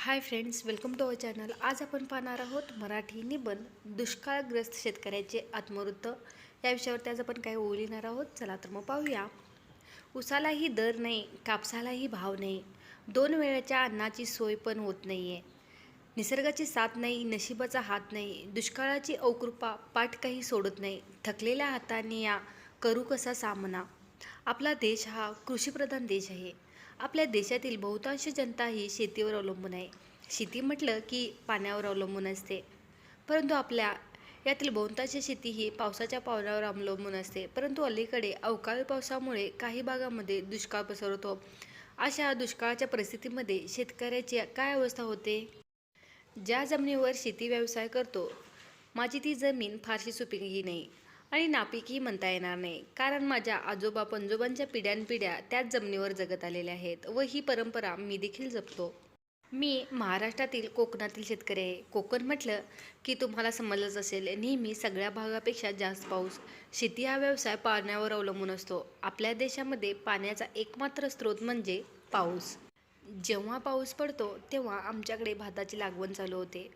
Hi friends welcome to our channel आज आपण पाहणार आहोत मराठी निबंध दुष्काळग्रस्त शेतकऱ्याचे आत्मवृत्त. या विषयावरती आज आपण काही ओळीणार आहोत. चला तर मग पाहूया. उसालाही दर नाही कापसालाही भाव नाही. दोन वेळेच्या अन्नाची सोय पण होत नाही आहे निसर्गाची साथ नाही नशिबाचा हात नाही. दुष्काळाची अवकृपा पाठ काही सोडत नाही. थकलेल्या हाताने या करू कसा सामना? आपला देश हा कृषीप्रधान देश आहे. आपल्या देशातील बहुतांश जनता ही शेतीवर अवलंबून आहे. शेती म्हटलं की पाण्यावर अवलंबून असते. परंतु आपल्या यातील बहुतांश शेती ही पावसाच्या पावलावर अवलंबून असते. परंतु अलीकडे अवकाळी पावसामुळे काही भागामध्ये दुष्काळ पसरतो अशा दुष्काळाच्या परिस्थितीमध्ये शेतकऱ्याची काय अवस्था होते? ज्या जमिनीवर शेती व्यवसाय करतो माझी ती जमीन फारशी सुपीकही नाही. आणि नापिकही म्हणता येणार नाही. कारण माझ्या आजोबा पंजोबांच्या पिढ्यानपिढ्या त्याच जमिनीवर जगत आलेल्या आहेत व ही परंपरा मी देखील जपतो. मी महाराष्ट्रातील कोकणातील शेतकरी आहे. कोकण म्हटलं की तुम्हाला समजलंच असेल नेहमी सगळ्या भागापेक्षा जास्त पाऊस शेती हा व्यवसाय पाण्यावर अवलंबून असतो. आपल्या देशामध्ये पाण्याचा एकमात्र स्रोत म्हणजे पाऊस. जेव्हा पाऊस पडतो तेव्हा आमच्याकडे भाताची लागवण चालू होते.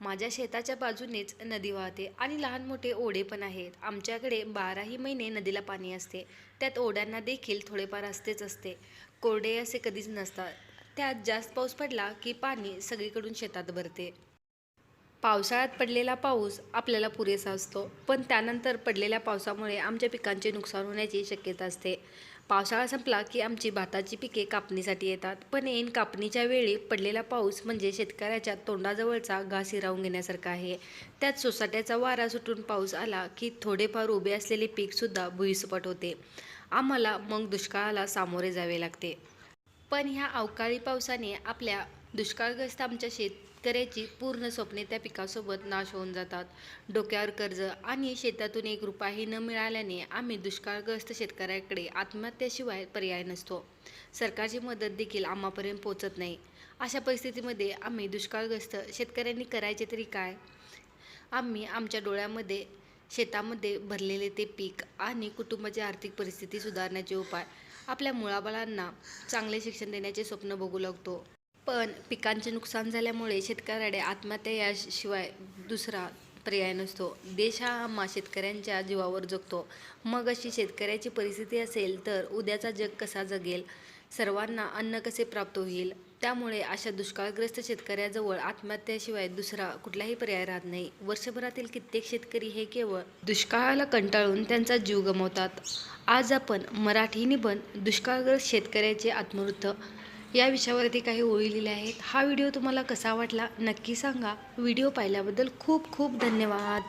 माझ्या शेताच्या बाजूनेच नदी वाहते आणि लहान मोठे ओढे पण आहेत. आमच्याकडे बाराही महिने नदीला पाणी असते. त्यात ओढ्यांना देखील थोडेफार असतेच असते. कोरडे असे कधीच नसतात. त्यात जास्त पाऊस पडला की पाणी सगळीकडून शेतात भरते. पावसाळ्यात पडलेला पाऊस आपल्याला पुरेसा असतो. पण त्यानंतर पडलेल्या पावसामुळे आमच्या पिकांचे नुकसान होण्याची शक्यता असते. पावसाळा संपला की आमची भाताची पिके कापणीसाठी येतात. पण ऐन कापणीच्या वेळी पडलेला पाऊस म्हणजे शेतकऱ्याच्या तोंडाजवळचा घास हिरावून घेण्यासारखा आहे. त्यात सोसाट्याचा वारा सुटून पाऊस आला की थोडेफार उभे असलेले पीकसुद्धा भुईसपाट होते. आम्हाला मग दुष्काळाला सामोरे जावे लागते. पण ह्या अवकाळी पावसाने आपल्या दुष्काळग्रस्त आमच्या शेतकऱ्याची पूर्ण स्वप्ने त्या पिकासोबत नाश होऊन जातात. डोक्यावर कर्ज आणि शेतातून एक रुपयाही न मिळाल्याने आम्ही दुष्काळग्रस्त शेतकऱ्याकडे आत्महत्याशिवाय पर्याय नसतो. सरकारची मदत देखील आम्हापर्यंत पोचत नाही. अशा परिस्थितीमध्ये आम्ही दुष्काळग्रस्त शेतकऱ्यांनी करायचे तरी काय? आम्ही आमच्या डोळ्यामध्ये शेतामध्ये भरलेले ते पीक आणि कुटुंबाची आर्थिक परिस्थिती सुधारण्याचे उपाय आपल्या मुळाबाळांना चांगले शिक्षण देण्याचे स्वप्न बघू लागतो. पण पिकांचे नुकसान झाल्यामुळे शेतकऱ्याकडे आत्महत्या याशिवाय दुसरा पर्याय नसतो. देश हा आम्हा शेतकऱ्यांच्या जीवावर जगतो. मग अशी शेतकऱ्याची परिस्थिती असेल तर उद्याचा जग कसा जगेल? सर्वांना अन्न कसे प्राप्त होईल? त्यामुळे अशा दुष्काळग्रस्त शेतकऱ्याजवळ आत्महत्याशिवाय दुसरा कुठलाही पर्याय राहत नाही. वर्षभरातील कित्येक शेतकरी हे केवळ दुष्काळाला कंटाळून त्यांचा जीव गमावतात. आज आपण मराठी निबंध दुष्काळग्रस्त शेतकऱ्याचे आत्मवृत्त या विषयावरती काही ओळी लिहिल्या आहेत. हा व्हिडिओ तुम्हाला कसा वाटला नक्की सांगा. व्हिडिओ पाहिल्याबद्दल खूप खूप धन्यवाद.